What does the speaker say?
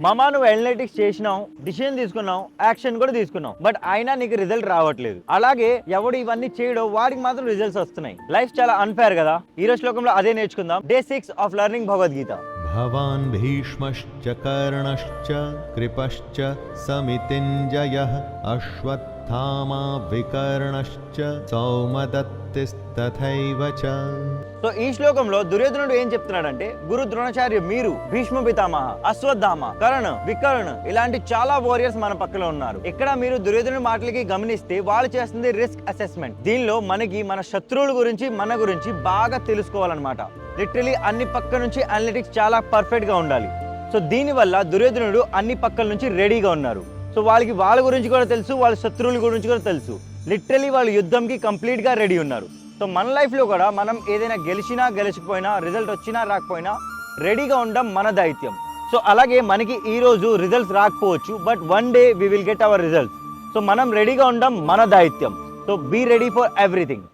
మామా నువ్వు అనలిటిక్స్ చేసినావు డిసిజన్ తీసుకున్నావు యాక్షన్ కూడా తీసుకున్నావు. బట్ అయినా నీకు రిజల్ట్ రావట్లేదు. అలాగే ఎవడు ఇవన్నీ చేయడో వాడికి మాత్రం రిజల్ట్స్ వస్తున్నాయి. లైఫ్ చాలా అన్ఫేర్ కదా? ఈ రోజు శ్లోకంలో అదే నేర్చుకుందాం. Day six of learning Bhagavad Gita भवान् भीष्मश्च कर्णश्च कृपश्च समितिञ्जयः अश्वत्थामा विकर्णश्च सौमदत्तिस्तथैव च సో ఈ శ్లోకంలో దుర్యోధనుడు ఏం చెప్తున్నాడంటే గురు ద్రోణాచార్య మీరు భీష్మ పితామహ అశ్వత్థామ కర్ణ వికర్ణ ఇలాంటి చాలా వారియర్స్ మన పక్కన ఉన్నారు ఇక్కడ మీరు దుర్యోధనుడి మాటలకి గమనిస్తే వాళ్ళు చేస్తుంది రిస్క్ అసెస్మెంట్ దీనిలో మనకి మన శత్రువుల గురించి మన గురించి బాగా తెలుసుకోవాలన్నమాట లిటరలీ అన్ని పక్క నుంచి అనలిటిక్స్ చాలా పర్ఫెక్ట్గా ఉండాలి. సో దీనివల్ల దుర్యోధనుడు అన్ని పక్కల నుంచి రెడీగా ఉన్నారు. సో వాళ్ళకి వాళ్ళ గురించి కూడా తెలుసు వాళ్ళ శత్రువుల గురించి కూడా తెలుసు. లిటరలీ వాళ్ళు యుద్ధంకి కంప్లీట్గా రెడీ ఉన్నారు. సో మన లైఫ్లో కూడా మనం ఏదైనా గెలిచినా గెలిచిపోయినా రిజల్ట్ వచ్చినా రాకపోయినా రెడీగా ఉండడం మన దైత్యం. సో అలాగే మనకి ఈ రోజు రిజల్ట్స్ రాకపోవచ్చు but one day we will get our results so మనం రెడీగా ఉండడం మన దైత్యం. So be ready for everything